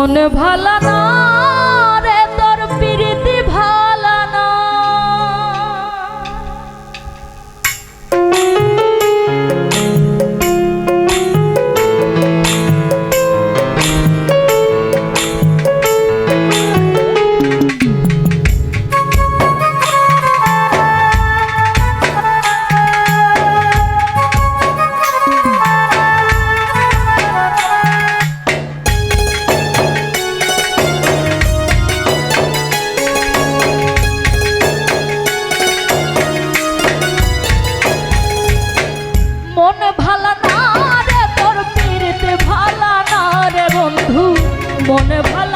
মন ভালো না। মন ভালা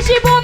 জীবন